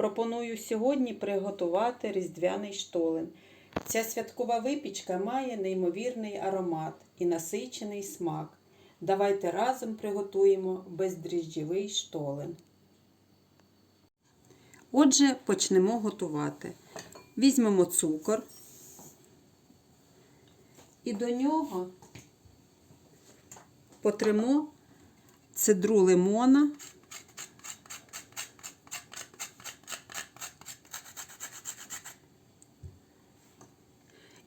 Пропоную сьогодні приготувати різдвяний штолен. Ця святкова випічка має неймовірний аромат і насичений смак. Давайте разом приготуємо бездріжджєвий штолен. Отже, почнемо готувати. Візьмемо цукор і до нього потримо цедру лимона.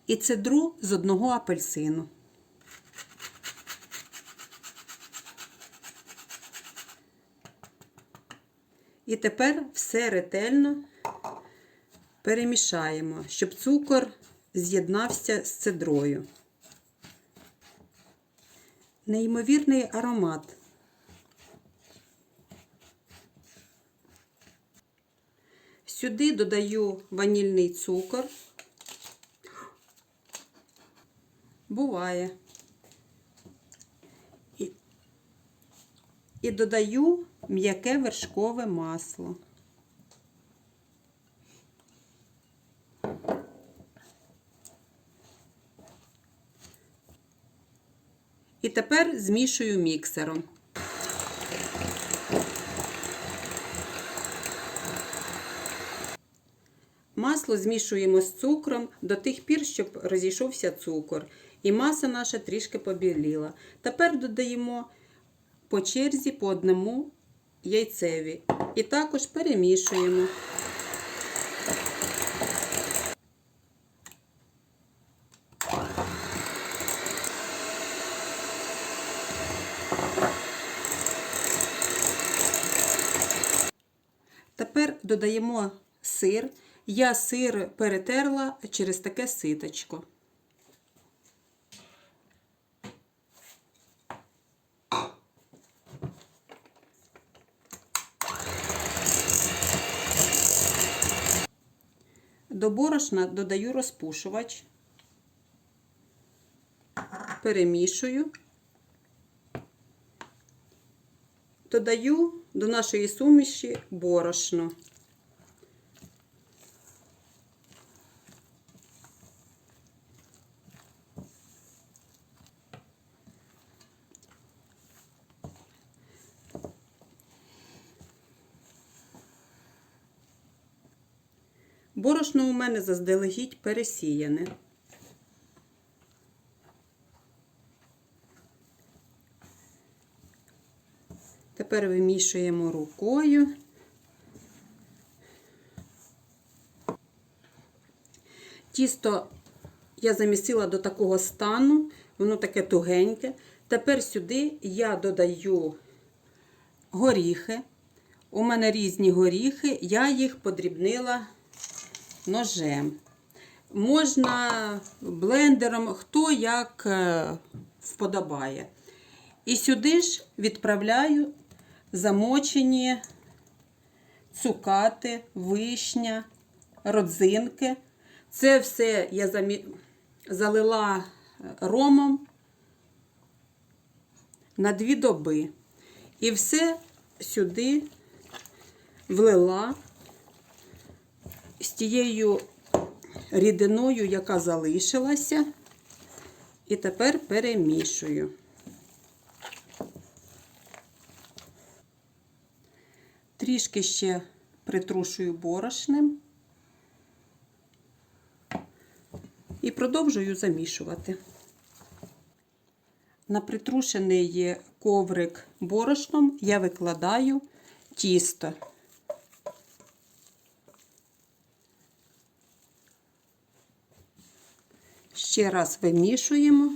І цедру з одного апельсину. І тепер все ретельно перемішаємо, щоб цукор з'єднався з цедрою. Неймовірний аромат. Сюди додаю ванільний цукор. Буває. І, і додаю м'яке вершкове масло. І тепер змішую міксером. Масло змішуємо з цукром до тих пір, щоб розійшовся цукор. І маса наша трішки побіліла. Тепер додаємо по черзі по одному яйцеві. І також перемішуємо. Тепер додаємо сир. Я сир перетерла через таке ситочко. До борошна додаю розпушувач, перемішую, додаю до нашої суміші борошно. Борошно у мене заздалегідь пересіяне. Тепер вимішуємо рукою. Тісто я замісила до такого стану, воно таке тугеньке. Тепер сюди я додаю горіхи. У мене різні горіхи, я їх подрібнила ножем. Можна блендером, хто як е, вподобає. І сюди ж відправляю замочені цукати, вишня, родзинки. Це все я замі... залила ромом на дві доби. І все сюди влила з тією рідиною, яка залишилася, і тепер перемішую. Трішки ще притрушую борошнем і продовжую замішувати. На притрушений коврик борошном я викладаю тісто. Ще раз вимішуємо.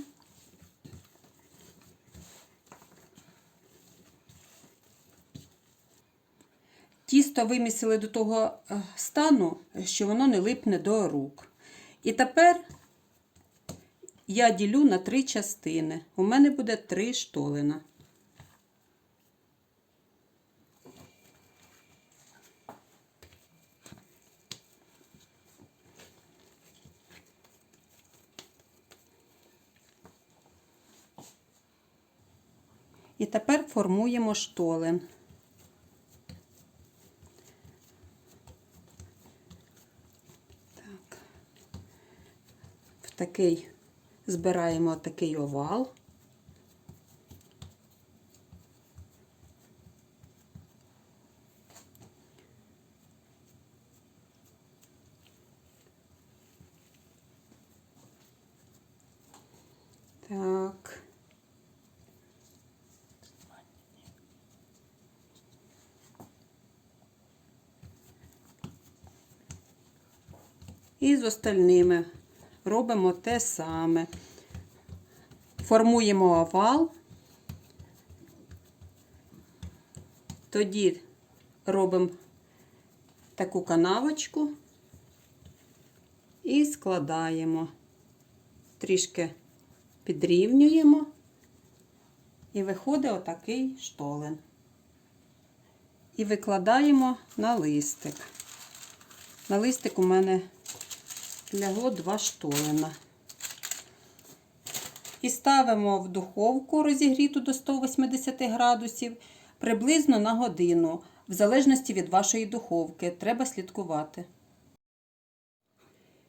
Тісто вимісили до того е, стану, що воно не липне до рук. І тепер я ділю на три частини. У мене буде три штолина. І тепер формуємо штоли. Так. В такий збираємо такий овал. І з остальними робимо те саме. Формуємо овал, тоді робимо таку канавочку і складаємо, трішки підрівнюємо, і виходить отакий штолен. І викладаємо на листик. На листик у мене лягло два штолена. І ставимо в духовку розігріту до 180 градусів приблизно на годину, в залежності від вашої духовки. Треба слідкувати.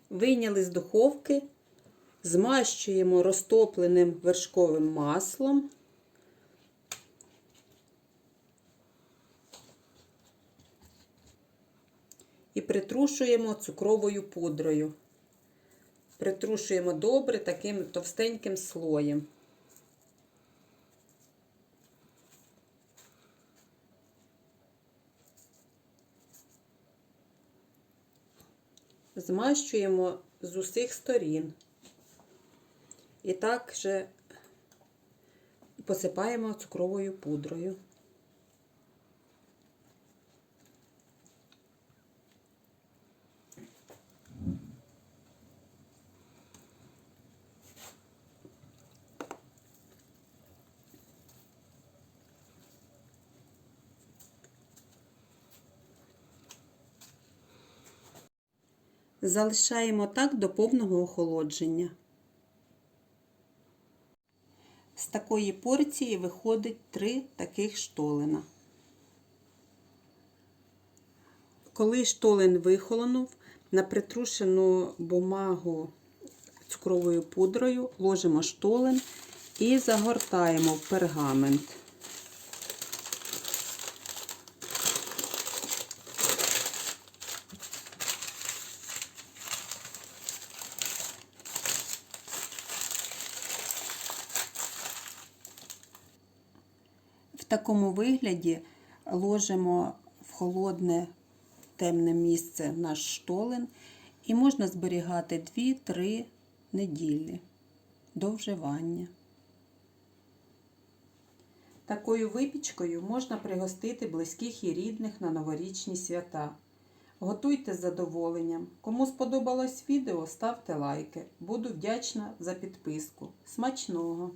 Вийняли з духовки, змащуємо розтопленим вершковим маслом. І притрушуємо цукровою пудрою. Притрушуємо добре таким товстеньким слоєм. Змащуємо з усіх сторін. І так же посипаємо цукровою пудрою. Залишаємо так до повного охолодження. З такої порції виходить три таких штолена. Коли штолен вихолонув, на притрушену бумагу цукровою пудрою ложимо штолен і загортаємо в пергамент. Такому вигляді ложимо в холодне темне місце наш штолен і можна зберігати 2-3 неділі до вживання. Такою випічкою можна пригостити близьких і рідних на новорічні свята. Готуйте з задоволенням. Кому сподобалось відео, ставте лайки. Буду вдячна за підписку. Смачного!